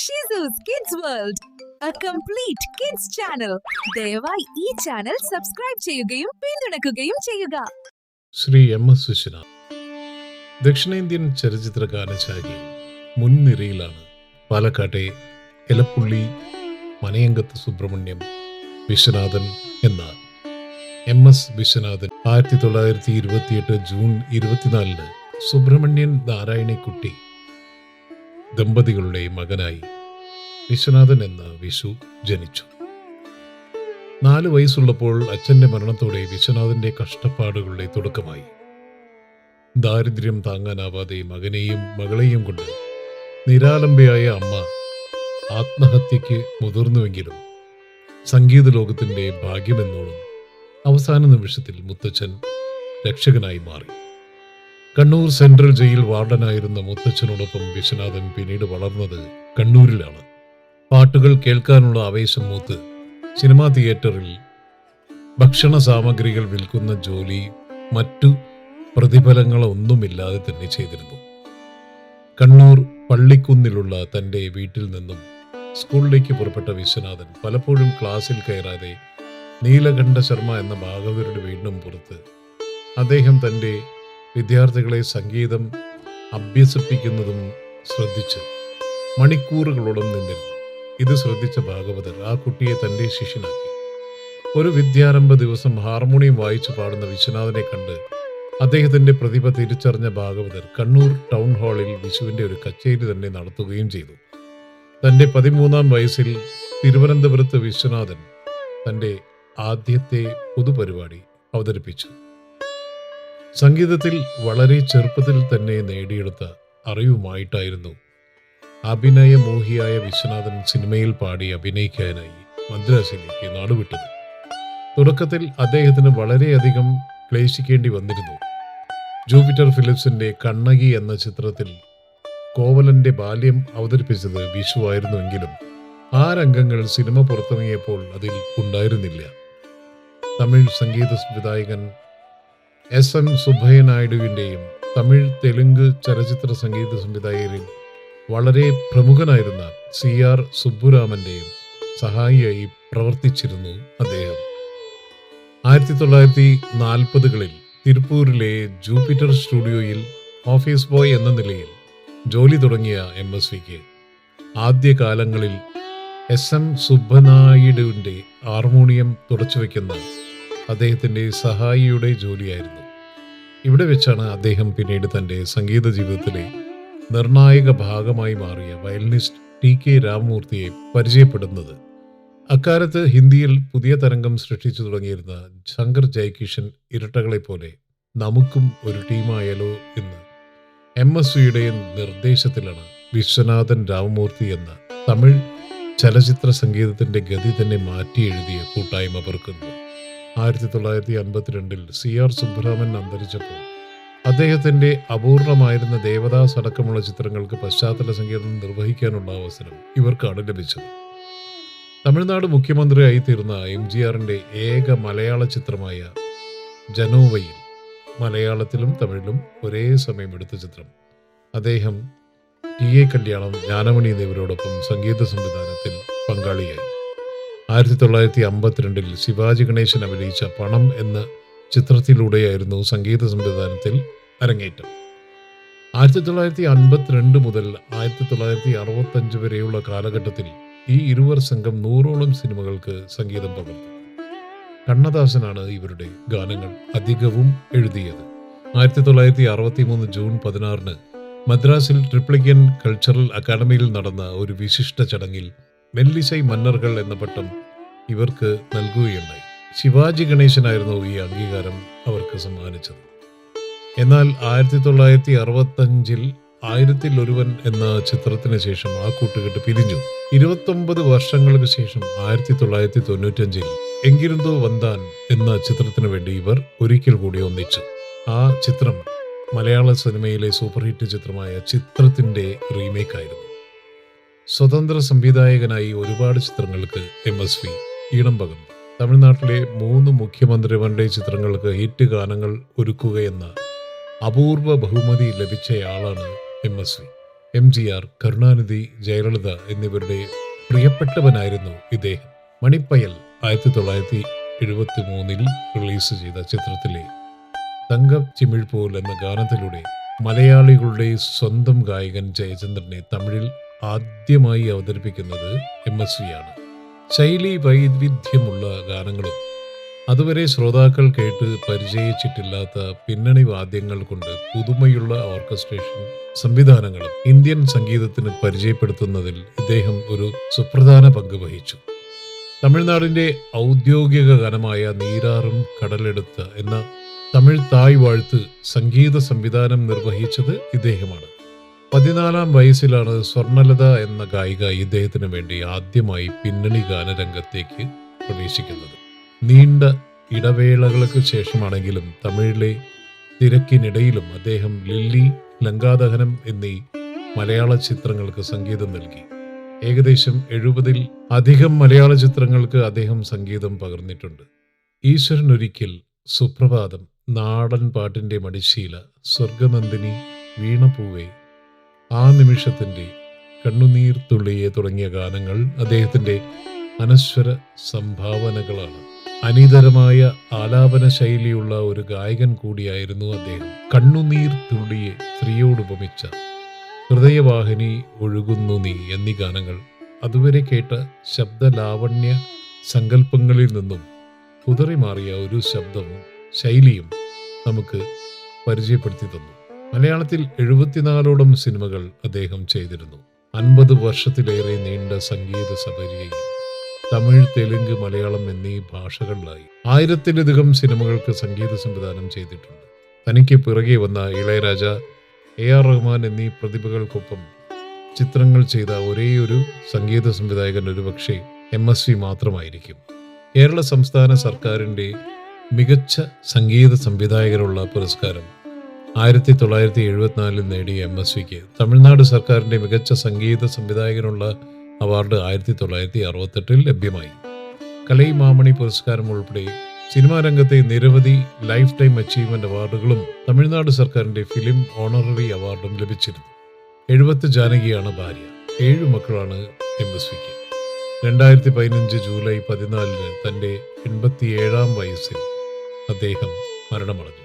ഷിസൂസ് kids world a complete kids channel ദയവായി ഈ channel subscribe ചെയ്യുകയും പിന്തുണയ്ക്കുകയും ചെയ്യുക. Shri M S Viswanath. ദക്ഷിണേന്ത്യൻ ചലച്ചിത്ര ഗാനശാഖയിൽ മുൻനിരയിലാണ് പാലക്കാട്ടെ എലപ്പുള്ളി മനയങ്കത്ത് സുബ്രഹ്മണ്യം വിശ്വനാഥൻ എന്ന എം എസ് വിശ്വനാഥൻ. ആയിരത്തി തൊള്ളായിരത്തി ഇരുപത്തിയെട്ട് ജൂൺ ഇരുപത്തിനാലിന് സുബ്രഹ്മണ്യൻ നാരായണിക്കുട്ടി ദമ്പതികളുടെ മകനായി വിശ്വനാഥൻ എന്ന വിശു ജനിച്ചു. നാല് വയസ്സുള്ളപ്പോൾ അച്ഛന്റെ മരണത്തോടെ വിശ്വനാഥന്റെ കഷ്ടപ്പാടുകളുടെ തുടക്കമായി. ദാരിദ്ര്യം താങ്ങാനാവാതെ മകനെയും മകളെയും കൊണ്ട് നിരാലംബയായ അമ്മ ആത്മഹത്യയ്ക്ക് മുതിർന്നുവെങ്കിലും സംഗീത ലോകത്തിന്റെ ഭാഗ്യമെന്നോണം അവസാന നിമിഷത്തിൽ മുത്തച്ഛൻ രക്ഷകനായി മാറി. കണ്ണൂർ സെൻട്രൽ ജയിൽ വാർഡനായിരുന്ന മുത്തച്ഛനോടൊപ്പം വിശ്വനാഥൻ പിന്നീട് വളർന്നത് കണ്ണൂരിലാണ്. പാട്ടുകൾ കേൾക്കാനുള്ള ആവേശം മൂത്ത് സിനിമാ തിയേറ്ററിൽ ഭക്ഷണ സാമഗ്രികൾ വിൽക്കുന്ന ജോലി മറ്റു പ്രതിഫലങ്ങളൊന്നുമില്ലാതെ തന്നെ ചെയ്തിരുന്നു. കണ്ണൂർ പള്ളിക്കുന്നിലുള്ള തന്റെ വീട്ടിൽ നിന്നും സ്കൂളിലേക്ക് പുറപ്പെട്ട വിശ്വനാഥൻ പലപ്പോഴും ക്ലാസ്സിൽ കയറാതെ നീലകണ്ഠ ശർമ്മ എന്ന ഭാഗവതരുടെ വീണ്ടും പുറത്ത് അദ്ദേഹം തന്റെ വിദ്യാർത്ഥികളെ സംഗീതം അഭ്യസിപ്പിക്കുന്നതും ശ്രദ്ധിച്ച് മണിക്കൂറുകളോളം നിന്നിരുന്നു. ഇത് ശ്രദ്ധിച്ച ഭാഗവതർ ആ കുട്ടിയെ തന്റെ ശിഷ്യനാക്കി. ഒരു വിദ്യാരംഭ ദിവസം ഹാർമോണിയം വായിച്ചു പാടുന്ന വിശ്വനാഥനെ കണ്ട് അദ്ദേഹത്തിന്റെ പ്രതിഭ തിരിച്ചറിഞ്ഞ ഭാഗവതർ കണ്ണൂർ ടൗൺ ഹാളിൽ വിശുവിന്റെ ഒരു കച്ചേരി തന്നെ നടത്തുകയും ചെയ്തു. തന്റെ പതിമൂന്നാം വയസ്സിൽ തിരുവനന്തപുരത്ത് വിശ്വനാഥൻ തന്റെ ആദ്യത്തെ പൊതുപരിപാടി അവതരിപ്പിച്ചു. സംഗീതത്തിൽ വളരെ ചെറുപ്പത്തിൽ തന്നെ നേടിയെടുത്ത അറിവുമായിട്ടായിരുന്നു. അഭിനയമോഹിയായ വിശ്വനാഥൻ സിനിമയിൽ പാടി അഭിനയിക്കാനായി മദ്രാസിലേക്ക് നാടുവിട്ടത്. തുടക്കത്തിൽ അദ്ദേഹത്തിന് വളരെയധികം ക്ലേശിക്കേണ്ടി വന്നിരുന്നു. ജൂപിറ്റർ ഫിലിപ്സിന്റെ കണ്ണകി എന്ന ചിത്രത്തിൽ കോവലന്റെ ബാല്യം അവതരിപ്പിച്ചത് വിഷു ആയിരുന്നുവെങ്കിലും ആ രംഗങ്ങൾ സിനിമ പുറത്തിറങ്ങിയപ്പോൾ അതിൽ ഉണ്ടായിരുന്നില്ല. തമിഴ് സംഗീത സംവിധായകൻ എസ് എം സുബ്ബയ്യ നായിഡുവിന്റെയും തമിഴ് തെലുങ്ക് ചലച്ചിത്ര സംഗീത സംവിധായകരിൽ വളരെ പ്രമുഖനായിരുന്ന സി ആർ സുബ്ബുരാമന്റെയും സഹായിയായി പ്രവർത്തിച്ചിരുന്നു അദ്ദേഹം. ആയിരത്തി തൊള്ളായിരത്തി നാൽപ്പതുകളിൽ തിരുപ്പൂരിലെ ജൂപ്പിറ്റർ സ്റ്റുഡിയോയിൽ ഓഫീസ് ബോയ് എന്ന നിലയിൽ ജോലി തുടങ്ങിയ എം എസ് വിക്ക്. ആദ്യകാലങ്ങളിൽ എസ് എം സുബ്ബനായിഡുവിന്റെ ഹാർമോണിയം തുടച്ചു വയ്ക്കുന്ന അദ്ദേഹത്തിന്റെ സഹായിയുടെ ജോലിയായിരുന്നു. ഇവിടെ വെച്ചാണ് അദ്ദേഹം പിന്നീട് തന്റെ സംഗീത ജീവിതത്തിലെ നിർണായക ഭാഗമായി മാറിയ വയലിനിസ്റ്റ് ടി കെ രാമമൂർത്തിയെ പരിചയപ്പെടുന്നത്. അക്കാലത്ത് ഹിന്ദിയിൽ പുതിയ തരംഗം സൃഷ്ടിച്ചു തുടങ്ങിയിരുന്ന ശങ്കർ ജയകിഷൻ ഇരട്ടകളെ പോലെ നമുക്കും ഒരു ടീമായാലോ എന്ന് എം എസ് വിയുടെ നിർദ്ദേശത്തിലാണ് വിശ്വനാഥൻ രാമമൂർത്തി എന്ന തമിഴ് ചലച്ചിത്ര സംഗീതത്തിന്റെ ഗതി തന്നെ മാറ്റി എഴുതിയ കൂട്ടായ്മ പെറുക്കുന്നത്. ആയിരത്തി തൊള്ളായിരത്തി അൻപത്തിരണ്ടിൽ സി ആർ സുബ്രഹ്മണ്യൻ അന്തരിച്ചപ്പോൾ അദ്ദേഹത്തിന്റെ അപൂർണമായിരുന്ന ദേവദാസ് അടക്കമുള്ള ചിത്രങ്ങൾക്ക് പശ്ചാത്തല സംഗീതം നിർവഹിക്കാനുള്ള അവസരം ഇവർക്കാണ് ലഭിച്ചത്. തമിഴ്നാട് മുഖ്യമന്ത്രിയായി തീർന്ന എം ജി ആറിന്റെ ഏക മലയാള ചിത്രമായ ജനോവയിൽ മലയാളത്തിലും തമിഴിലും ഒരേ സമയം എടുത്ത ചിത്രം. അദ്ദേഹം ടി എ കല്യാണം ജ്ഞാനമണി എന്നിവരോടൊപ്പം സംഗീത സംവിധാനത്തിൽ പങ്കാളിയായി. ആയിരത്തി തൊള്ളായിരത്തി അമ്പത്തിരണ്ടിൽ ശിവാജി ഗണേശൻ അഭിനയിച്ച പണം എന്ന ചിത്രത്തിലൂടെയായിരുന്നു സംഗീത സംവിധാനത്തിൽ അരങ്ങേറ്റം. ആയിരത്തി തൊള്ളായിരത്തി അൻപത്തിരണ്ട് മുതൽ ആയിരത്തി തൊള്ളായിരത്തി അറുപത്തഞ്ച് വരെയുള്ള കാലഘട്ടത്തിൽ ഈ ഇരുവർ സംഘം നൂറോളം സിനിമകൾക്ക് സംഗീതം പകർന്നു. കണ്ണദാസനാണ് ഇവരുടെ ഗാനങ്ങൾ അധികവും എഴുതിയത്. ആയിരത്തി തൊള്ളായിരത്തി അറുപത്തി മൂന്ന് ജൂൺ പതിനാറിന് മദ്രാസിൽ ട്രിപ്ലിക്കൻ കൾച്ചറൽ അക്കാദമിയിൽ നടന്ന ഒരു വിശിഷ്ട ചടങ്ങിൽ മെല്ലിസൈ മന്നർകൾ എന്ന പട്ടം ഇവർക്ക് നൽകുകയുണ്ടായി. ശിവാജി ഗണേശനായിരുന്നു ഈ അംഗീകാരം അവർക്ക് സമ്മാനിച്ചത്. എന്നാൽ ആയിരത്തി തൊള്ളായിരത്തി അറുപത്തഞ്ചിൽ ആയിരത്തിൽ ഒരുവൻ എന്ന ചിത്രത്തിന് ശേഷം ആ കൂട്ടുകെട്ട് പിരിഞ്ഞു. ഇരുപത്തൊമ്പത് വർഷങ്ങൾക്ക് ശേഷം ആയിരത്തി തൊള്ളായിരത്തി തൊണ്ണൂറ്റഞ്ചിൽ എങ്കിരുന്തോ വന്താൻ എന്ന ചിത്രത്തിന് വേണ്ടി ഇവർ ഒരിക്കൽ കൂടി ഒന്നിച്ചു. ആ ചിത്രം മലയാള സിനിമയിലെ സൂപ്പർ ഹിറ്റ് ചിത്രമായ ചിത്രത്തിന്റെ റീമേക്ക് ആയിരുന്നു സ്വതന്ത്ര സംവിധായകനായി ഒരുപാട് ചിത്രങ്ങൾക്ക് എം എസ് വി ഈണം പകർന്നു. തമിഴ്നാട്ടിലെ മൂന്ന് മുഖ്യമന്ത്രിമാരുടെ ചിത്രങ്ങൾക്ക് ഹിറ്റ് ഗാനങ്ങൾ ഒരുക്കുകയെന്ന അപൂർവ ബഹുമതി ലഭിച്ചയാളാണ് M S V M G R Karunanidhi Jayalalitha എന്നിവരുടെ പ്രിയപ്പെട്ടവനായിരുന്നു ഇദ്ദേഹം. മണിപ്പയൽ ആയിരത്തി തൊള്ളായിരത്തി എഴുപത്തി മൂന്നിൽ റിലീസ് ചെയ്ത ചിത്രത്തിലെ തങ്ക ചിമിൾ പോൽ എന്ന ഗാനത്തിലൂടെ മലയാളികളുടെ സ്വന്തം ഗായകൻ ജയചന്ദ്രനെ തമിഴിൽ ആദ്യമായി അവതരിപ്പിക്കുന്നത് എം എസ് വി ആണ്. ശൈലി വൈവിധ്യമുള്ള ഗാനങ്ങളും അതുവരെ ശ്രോതാക്കൾ കേട്ട് പരിചയിച്ചിട്ടില്ലാത്ത പിന്നണി വാദ്യങ്ങൾ കൊണ്ട് പുതുമയുള്ള ഓർക്കസ്ട്രേഷൻ സംവിധാനങ്ങളും ഇന്ത്യൻ സംഗീതത്തിന് പരിചയപ്പെടുത്തുന്നതിൽ ഇദ്ദേഹം ഒരു സുപ്രധാന പങ്ക് വഹിച്ചു. തമിഴ്നാടിന്റെ ഔദ്യോഗിക ഗാനമായ നീരാറും കടലെടുത്ത എന്ന തമിഴ് തായ് വാഴ്ത്ത് സംഗീത സംവിധാനം നിർവഹിച്ചത് ഇദ്ദേഹമാണ്. പതിനാലാം വയസ്സിലാണ് സ്വർണലത എന്ന ഗായിക ഇദ്ദേഹത്തിന് വേണ്ടി ആദ്യമായി പിന്നണി ഗാനരംഗത്തേക്ക് പ്രവേശിക്കുന്നത്. നീണ്ട ഇടവേളകൾക്ക് ശേഷമാണെങ്കിലും തമിഴിലെ തിരക്കിനിടയിലും അദ്ദേഹം ലില്ലി ലങ്കാദഹനം എന്നീ മലയാള ചിത്രങ്ങൾക്ക് സംഗീതം നൽകി. ഏകദേശം എഴുപതിൽ അധികം മലയാള ചിത്രങ്ങൾക്ക് അദ്ദേഹം സംഗീതം പകർന്നിട്ടുണ്ട്. ഈശ്വരൻ ഒരിക്കൽ സുപ്രഭാതം നാടൻ പാട്ടിന്റെ മടിശീല സ്വർഗനന്ദിനി വീണപൂവേ ആ നിമിഷത്തിന്റെ കണ്ണുനീർ തുള്ളിയെ തുടങ്ങിയ ഗാനങ്ങൾ അദ്ദേഹത്തിന്റെ അനശ്വര സംഭാവനകളാണ്. അനിതരമായ ആലാപന ശൈലിയുള്ള ഒരു ഗായകൻ കൂടിയായിരുന്നു അദ്ദേഹം. കണ്ണുനീർ തുള്ളിയെ സ്ത്രീയോടുപമിച്ച ഹൃദയവാഹിനി ഒഴുകുന്നു നീ എന്നീ ഗാനങ്ങൾ അതുവരെ കേട്ട ശബ്ദലാവണ്യ സങ്കല്പങ്ങളിൽ നിന്നും കുതറിമാറിയ ഒരു ശബ്ദവും ശൈലിയും നമുക്ക് പരിചയപ്പെടുത്തി തന്നു. മലയാളത്തിൽ എഴുപത്തിനാലോളം സിനിമകൾ അദ്ദേഹം ചെയ്തിരുന്നു. അൻപത് വർഷത്തിലേറെ നീണ്ട സംഗീത സബരിയയിൽ തമിഴ് തെലുങ്ക് മലയാളം എന്നീ ഭാഷകളിലായി ആയിരത്തിലധികം സിനിമകൾക്ക് സംഗീത സംവിധാനം ചെയ്തിട്ടുണ്ട്. തനിക്ക് പിറകെ വന്ന ഇളയരാജ എ ആർ റഹ്മാൻ എന്നീ പ്രതിഭകൾക്കൊപ്പം ചിത്രങ്ങൾ ചെയ്ത ഒരേയൊരു സംഗീത സംവിധായകൻ ഒരുപക്ഷെ എം എസ് വി മാത്രമായിരിക്കും. കേരള സംസ്ഥാന സർക്കാരിന്റെ മികച്ച സംഗീത സംവിധായകരുള്ള പുരസ്കാരം ആയിരത്തി തൊള്ളായിരത്തി എഴുപത്തിനാലിൽ നേടിയ എം എസ് വിക്ക് തമിഴ്നാട് സർക്കാരിന്റെ മികച്ച സംഗീത സംവിധായകനുള്ള അവാർഡ് ആയിരത്തി തൊള്ളായിരത്തി അറുപത്തെട്ടിൽ ലഭ്യമായി. കലൈ മാമണി പുരസ്കാരം ഉൾപ്പെടെ സിനിമാ രംഗത്തെ നിരവധി ലൈഫ് ടൈം അച്ചീവ്മെന്റ് അവാർഡുകളും തമിഴ്നാട് സർക്കാരിന്റെ ഫിലിം ഓണററി അവാർഡും ലഭിച്ചിരുന്നു. എഴുപത്തി ജാനകിയാണ് ഭാര്യ. ഏഴു മക്കളാണ് എം എസ് വിക്ക് രണ്ടായിരത്തി പതിനഞ്ച് ജൂലൈ പതിനാലിന് തന്റെ എൺപത്തിയേഴാം വയസ്സിൽ അദ്ദേഹം മരണമടഞ്ഞു.